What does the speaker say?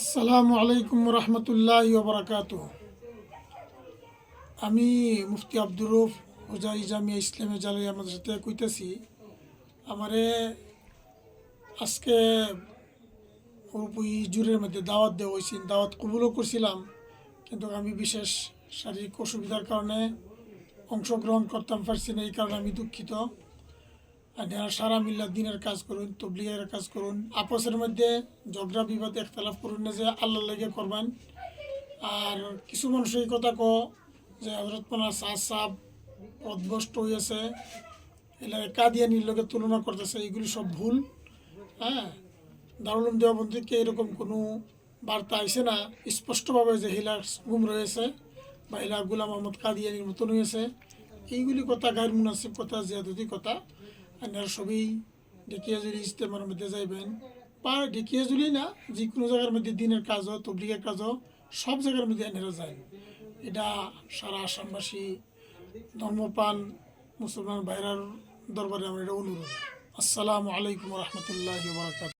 আসসালামু আলাইকুম রহমতুল্লাহ বরাকাত আমি মুফতি আব্দুর রুফ হোজাই জামিয়া ইসলামে জালিয়া মাদ্রাসাতে কইতেছি, আমারে আজকে ওই জুরের মধ্যে দাওয়াত দেওয়া হয়েছে দাওয়াত কবুলও করছিলাম, কিন্তু আমি বিশেষ শারীরিক অসুবিধার কারণে অংশগ্রহণ করতাম পারছি না, এই কারণে আমি দুঃখিত। আপনারা সারা মিল্লা দিনের কাজ করুন, তবলিগের কাজ করুন আপসের মধ্যে ঝগড়া, বিবাদ একতলাফ করুন না যে আল্লাহ লেগে করবেন। আর কিছু মানুষ এই কথা ক যে হজরত পানা সাপ পদভষ্ট হয়েছে এগুলা কাদিয়ানির লোকের তুলনা করতেছে, এগুলি সব ভুল। হ্যাঁ? দারুলম দেওয়াবন্দিকে এরকম কোনো বার্তা আইসে না? স্পষ্টভাবে যে হিলা গুম রয়েছে বা হিলা গুলাম আহমদ কাদিয়ানির মতন হয়েছে এইগুলি কথা গায়ের মুনাসিব কথা, জিয়াদতি কথা। আপনারা সবই ডেকিয়াজুলি ইস্তেমার মধ্যে যাইবেন। বা ডেকিয়াজুলি না যে কোনো জায়গার মধ্যে দিনের কাজ হোক, তবলিগের কাজ হোক, সব জায়গার মধ্যে এনারা যায় এটা সারা আসামবাসী ধর্মপান মুসলমান বাইরার দরবারে আমার এটা অনুরোধ। আসসালামু আলাইকুম রহমতুল্লাহ বারকাত